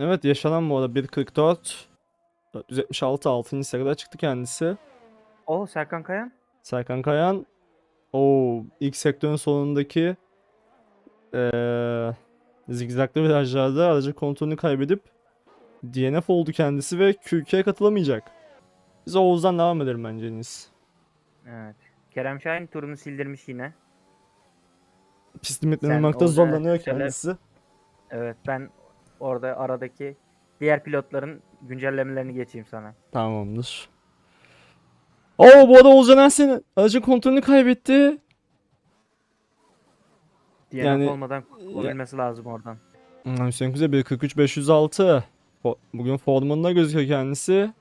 Evet yaşanan bu arada 1.44 476 6. sırada çıktı kendisi. O Serkan Kayan. Serkan Kayan o ilk sektörün sonundaki eee zigzaglı virajlarda aracın kontrolünü kaybedip DNF oldu kendisi ve Q2'ye katılamayacak. Biz Oğuz'dan devam edelim bence en iyisi. Evet. Kerem Şahin turunu sildirmiş yine. Pist Oğuz'a zorlanıyor kendisi. Evet ben orada aradaki diğer pilotların güncellemelerini geçeyim sana. Tamamdır. Oo bu arada Oğuzhan Ersen aracın kontrolünü kaybetti. DNF Yani- olmadan kurtulabilmesi lazım oradan. Hüseyin Kuzey 1.43 506. Fo- Bugün formunda gözüküyor kendisi.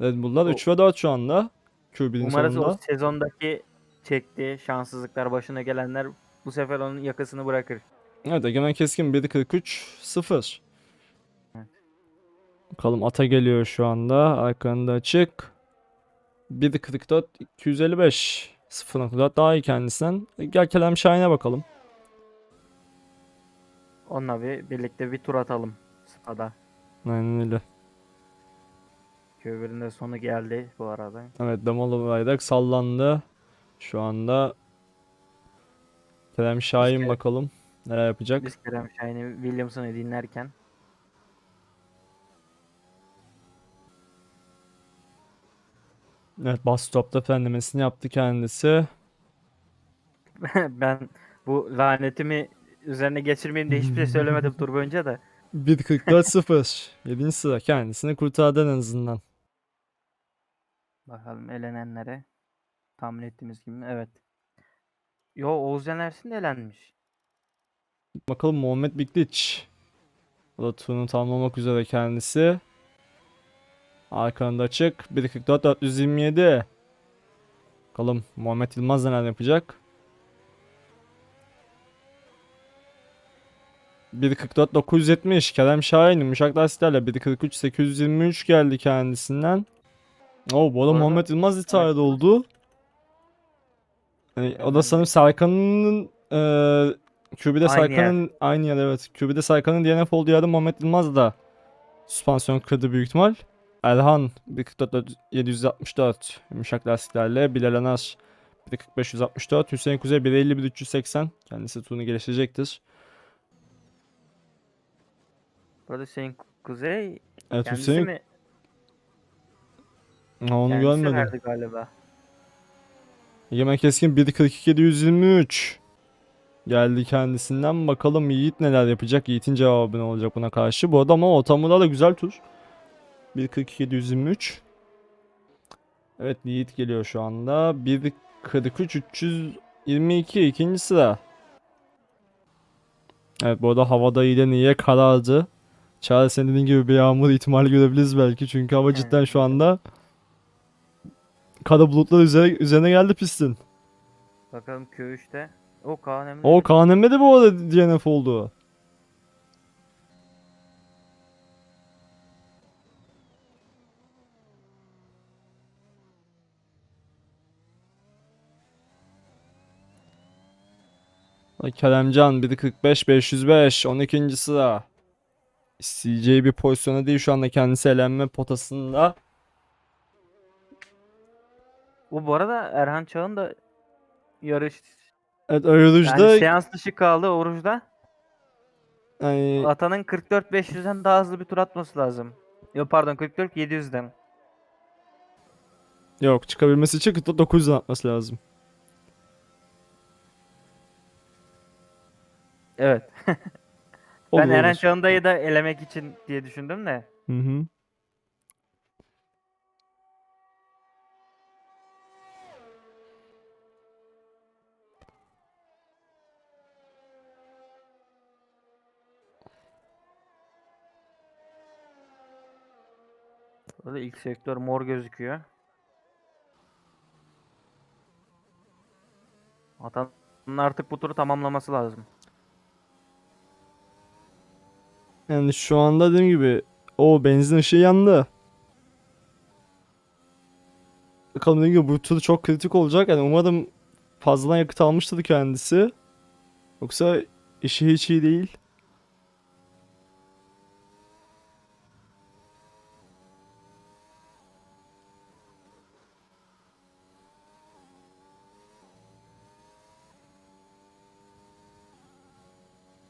Red Bull'lar O- 3 ve 4 şu anda. Q1'in Umarız o sonunda. sezondaki çektiği şanssızlıklar başına gelenler bu sefer onun yakasını bırakır. Evet Egemen Keskin 1.43 0. Evet. Bakalım ata geliyor şu anda. Arkalarında açık. 1.44 255. 0.4 daha iyi kendisinden. E, Gel Kerem Şahin'e bakalım. Onunla bir birlikte bir tur atalım Spa'da. Aynen öyle. Q1'in de sonu geldi bu arada. Evet Damalı bayrak sallandı. Şu anda Kerem Şahin İşte- bakalım neler yapacak. Biz Kerem Şahin'i Williamson'ı dinlerken Evet bas stopta frenlemesini yaptı kendisi. ben bu lanetimi üzerine geçirmeyeyim diye hiçbir şey söylemedim tur boyunca da. 1.44-0. 7. sıra kendisini kurtardı en azından. Bakalım elenenlere. Tahmin ettiğimiz gibi mi? Evet. Yo Oğuzcan Ersin de elenmiş. Bakalım Muhammed Bikliç. O da turunu tamamlamak üzere kendisi. Arkanında açık. 1.44-427. Bakalım Muhammed Yılmaz neler yapacak. 1.44-970 Kerem Şahin yumuşak lastiklerle 1.43-823 geldi kendisinden. Oo bu arada Muhammed Yılmaz Evet. oldu. Yani o da sanırım Serkan'ın eee QB'de. Serkan'ın aynı yer evet. QB'de Serkan'ın DNF olduğu yerde Muhammed Yılmaz da süspansiyon kırdı büyük ihtimal. Erhan 1.44-764 yumuşak lastiklerle. Bilal Anar 1.45-164. Hüseyin Kuzey 1.50-380. Kendisi turunu geliştirecektir. Burada Hüseyin Kuzey Evet kendisi Hüseyin mi? Ha, onu Kendisi görmedim. verdi galiba. Egemen Keskin 1.42-723 geldi kendisinden. Bakalım Yiğit neler yapacak. Yiğit'in cevabı ne olacak buna karşı. Bu arada ama ortamında da güzel tur. 1.42-723 Evet Yiğit geliyor şu anda. 1.43-322 ikinci sıra. Evet bu arada havada iyiden iyiye karardı. Çağrı senin dediğin gibi bir yağmur ihtimali görebiliriz belki. Çünkü hava cidden şu anda kara bulutlar üzerine, üzerine geldi pistin. Bakalım Q3'te. O Kaan Emre. O Kaan Emre de bu arada DNF oldu. Keremcan 1.45 505 12. sıra. CJ bir pozisyona değil şu anda kendisi elenme potasında. O bu arada Erhan Çağın da yarış Evet Ayırıcı'da yani seans dışı kaldı Oruç'da. yani, Atanın 44 500'den daha hızlı bir tur atması lazım. Yok pardon 44 700'den. yok çıkabilmesi için 900 atması lazım. Evet. Olur, ben Eren olur. Çağın dayı da elemek için diye düşündüm de. Hı hı. Burada ilk sektör mor gözüküyor. Atanın artık bu turu tamamlaması lazım. Yani şu anda dediğim gibi o benzin ışığı yandı. Bakalım dediğim gibi bu tur çok kritik olacak. Yani umarım fazladan yakıt almıştır kendisi. Yoksa işi hiç iyi değil.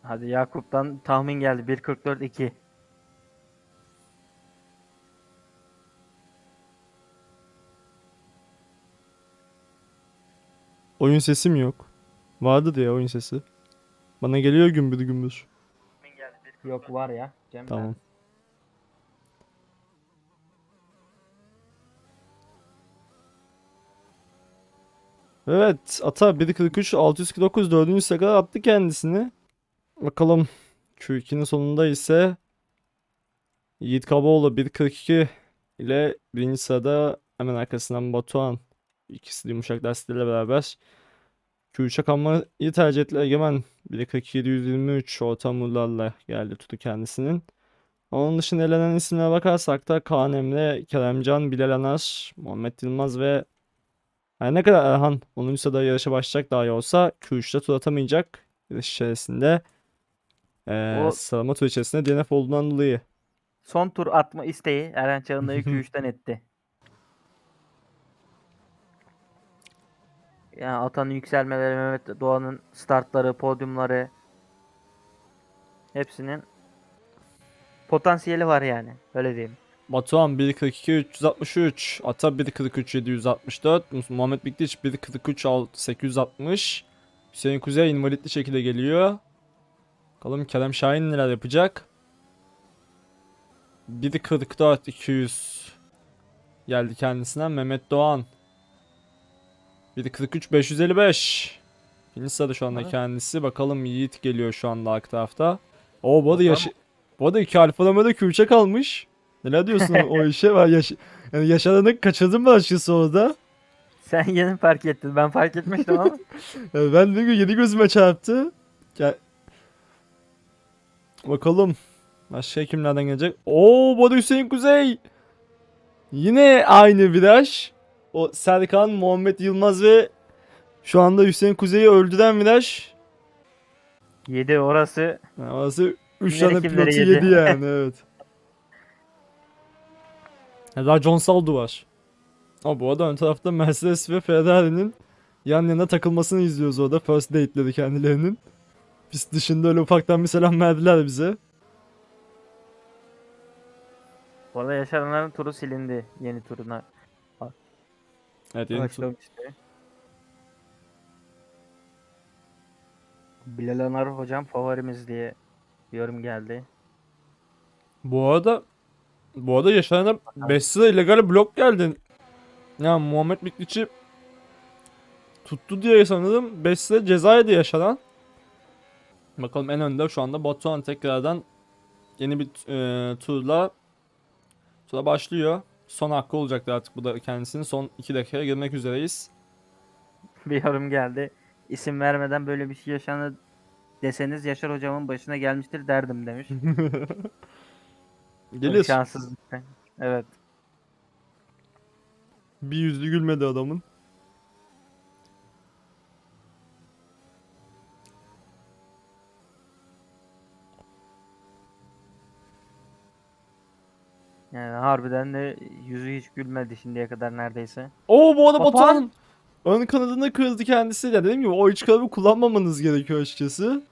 Hadi Yakup'tan tahmin geldi. 1.44-2. Oyun sesi mi yok? Vardı diye oyun sesi. Bana geliyor gümbür gümbür. Yok var ya. Cem Tamam. Evet, Ata 1.43 649 4. sıraya kadar attı kendisini. Bakalım Q2'nin sonunda ise Yiğit Kabaoğlu 1.42 ile birinci sırada hemen arkasından Batuhan. İkisi de yumuşak lastiğiyle beraber Q3'e kalmayı tercih ettiler. Egemen 1.42 723 orta murlarla geldi tutu kendisinin. Onun dışında elenen isimlere bakarsak da Kaan Emre, Keremcan, Bilal Anar, Muhammed Yılmaz ve her ne kadar Erhan 10. sırada yarışa başlayacak dahi olsa Q3'te tur atamayacak yarış içerisinde. Ee, O- sıralama tur içerisinde DNF olduğundan dolayı. Son tur atma isteği Eren Çağındayı Q3'ten etti. Yani Atan'ın yükselmeleri, Mehmet Doğan'ın startları, podyumları hepsinin potansiyeli var yani. Öyle diyeyim. Batuhan 1.42 363, Ata 1.43 764, Muhammed Biktiç 1.43 6 860, Hüseyin Kuzey invalidli şekilde geliyor. Bakalım Kerem Şahin neler yapacak. 1.44 200 geldi kendisinden Mehmet Doğan. 1.43 555. İkinci sırada şu anda Evet. kendisi. Bakalım Yiğit geliyor şu anda arka tarafta. O bu arada yaşı... Bu arada iki Alfa Romeo da Q3'e kalmış. Neler diyorsun o işe? Ben yaş yani yaşananı kaçırdım mı açıkçası orada? Sen yeni fark ettin. Ben fark etmiştim ama. Yani ben de yedi gözüme çarptı. Gel. Bakalım. Başka kimlerden gelecek? Oo arada Hüseyin Kuzey. Yine aynı viraj. O Serkan, Muhammed Yılmaz ve şu anda Hüseyin Kuzey'i öldüren viraj. 7 orası. Yani orası 3 Kimleri tane pilotu yedi. yedi yani evet. Daha John Saldo var. Ama bu arada ön tarafta Mercedes ve Ferrari'nin yan yana takılmasını izliyoruz orada. First date'leri kendilerinin. Pist dışında öyle ufaktan bir selam verdiler bize. Bu arada yaşananların turu silindi. Yeni turuna Evet yeni tur- başlamıştı. Bilal Anar hocam favorimiz diye bir yorum geldi. Bu arada bu arada yaşanana 5 sıra illegal blok geldi. Ya Muhammed Mikliç'i tuttu diye sanırım 5 sıra cezaydı yaşanan. Bakalım en önde şu anda Batuhan tekrardan yeni bir e, turla tura başlıyor. Son hakkı olacaktır artık bu da kendisinin son 2 dakikaya girmek üzereyiz. Bir yorum geldi. İsim vermeden böyle bir şey yaşanır deseniz Yaşar hocamın başına gelmiştir derdim demiş. Çok Gelir. Şanssızlık. Evet. Bir yüzlü gülmedi adamın. Yani harbiden de yüzü hiç gülmedi şimdiye kadar neredeyse. Oo bu arada Batuhan! Batuhan ön kanadını kırdı kendisi. Ya dediğim gibi o iç kanadı kullanmamanız gerekiyor açıkçası.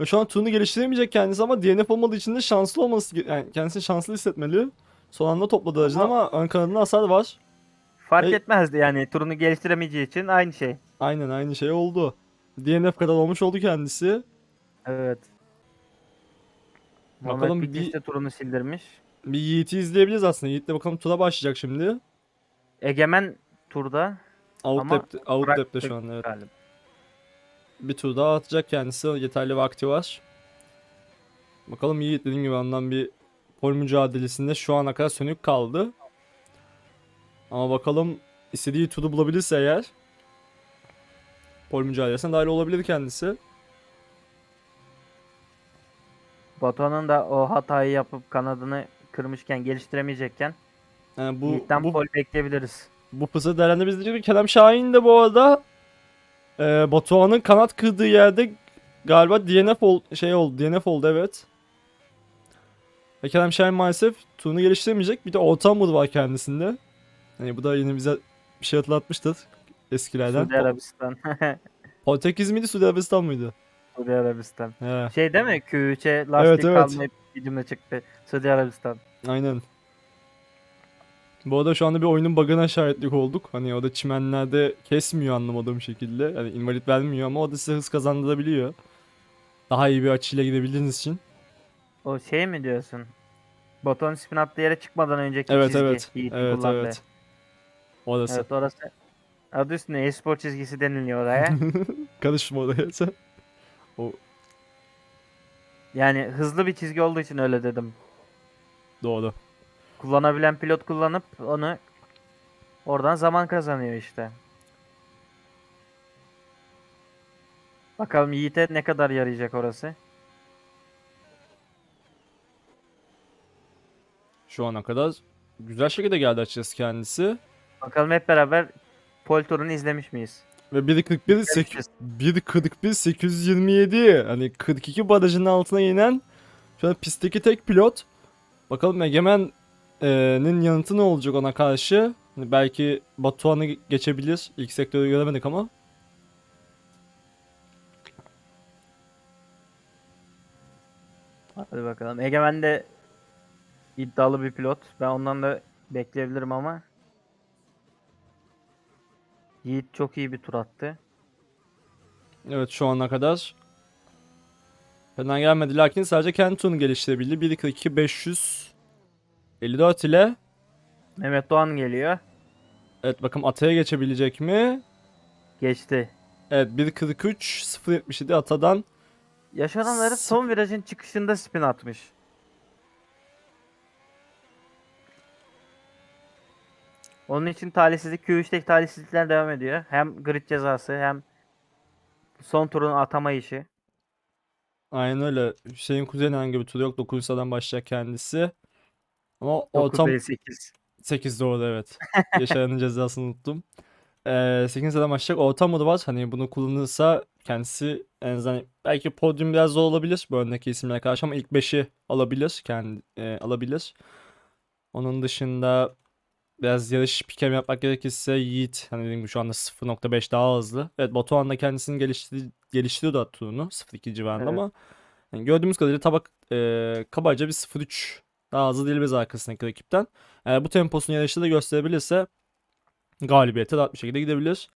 Ve şu an turunu geliştiremeyecek kendisi ama DNF olmadığı için de şanslı olması yani kendisini şanslı hissetmeli. Son anda topladı aracını ama ön kanadında hasar var. Fark Ey- etmezdi yani turunu geliştiremeyeceği için aynı şey. Aynen aynı şey oldu. DNF kadar olmuş oldu kendisi. Evet. Bakalım Bakalım bir- turunu sildirmiş. Bir Yiğit'i izleyebiliriz aslında. Yiğit'le bakalım tura başlayacak şimdi. Egemen turda Out Ama dep'te, out Burak dep'te şu an evet. galiba. Bir tur daha atacak kendisi. Yeterli vakti var. Bakalım Yiğit dediğim gibi ondan bir pol mücadelesinde şu ana kadar sönük kaldı. Ama bakalım istediği turu bulabilirse eğer pol mücadelesine dahil olabilir kendisi. Batuhan'ın da o hatayı yapıp kanadını kırmışken geliştiremeyecekken Yani bu Yiğit'ten bu, pol bekleyebiliriz. bu fırsatı değerlendirebiliriz. Kerem Şahin de bu arada e, Batuhan'ın kanat kırdığı yerde galiba DNF ol, şey oldu. DNF oldu evet. Ve Kerem Şahin maalesef turunu geliştiremeyecek. Bir de orta hamur var kendisinde. Hani bu da yine bize bir şey hatırlatmıştır eskilerden. Suudi Arabistan. Portekiz miydi Suudi Arabistan mıydı? Suudi Arabistan. He, Şey değil mi? Q3'e lastik evet. kalmayıp bir cümle çıktı. Suudi Arabistan. aynen. Bu arada şu anda bir oyunun bug'ına şahitlik olduk. Hani o da çimenlerde kesmiyor anlamadığım şekilde. Hani invalid vermiyor ama o da size hız kazandırabiliyor. Daha iyi bir açıyla gidebildiğiniz için. O şey mi diyorsun? Boton spin attığı yere çıkmadan önceki Evet çizgi. evet. Yiğit'in Evet kullandığı. evet. Orası. Evet orası. Adı üstünde e-spor çizgisi deniliyor oraya. Karışma oraya sen. yani hızlı bir çizgi olduğu için öyle dedim. Doğru. Kullanabilen pilot kullanıp onu oradan zaman kazanıyor işte. Bakalım Yiğit'e ne kadar yarayacak orası. Şu ana kadar güzel şekilde geldi açıkçası kendisi. Bakalım hep beraber Pol turunu izlemiş miyiz? Ve 1.41 sek- Görüşürüz. 1.41 827 hani 42 barajının altına inen şu an pistteki tek pilot. Bakalım Egemen'in yanıtı ne olacak ona karşı? Hani belki Batuhan'ı geçebilir. İlk sektörü göremedik ama. Hadi bakalım. Egemen de iddialı bir pilot. Ben ondan da bekleyebilirim ama. Yiğit çok iyi bir tur attı. Evet şu ana kadar fena gelmedi lakin sadece kendi turunu geliştirebildi. 1.42 554 ile Mehmet Doğan geliyor. evet bakalım Ata'ya geçebilecek mi? Geçti. Evet 1.43 0.77 Ata'dan Yaşananları son virajın çıkışında spin atmış. Onun için talihsizlik Q3'teki talihsizlikler devam ediyor. Hem grid cezası hem son turun atama işi. Aynen öyle. Hüseyin Kuzey'in herhangi bir turu yok. 9 sıradan başlayacak kendisi. Ama 9 ortam değil 8. 8 doğru evet. Yaşayanın cezasını unuttum. Ee, 8 sıradan başlayacak. Ortam modu var. Hani bunu kullanırsa kendisi en azından belki podyum biraz zor olabilir bu öndeki isimlere karşı ama ilk 5'i alabilir. Kendi, e, alabilir. Onun dışında biraz yarış pikem yapmak gerekirse Yiğit hani dediğim gibi şu anda 0.5 daha hızlı. Evet Batuhan da kendisini geliştir geliştiriyordu da turunu 0.2 civarında Evet. ama yani gördüğümüz kadarıyla tabak e, kabaca bir 0.3 daha hızlı değil biz arkasındaki rakipten. Eğer bu temposunu yarışta da gösterebilirse galibiyete rahat bir şekilde gidebilir.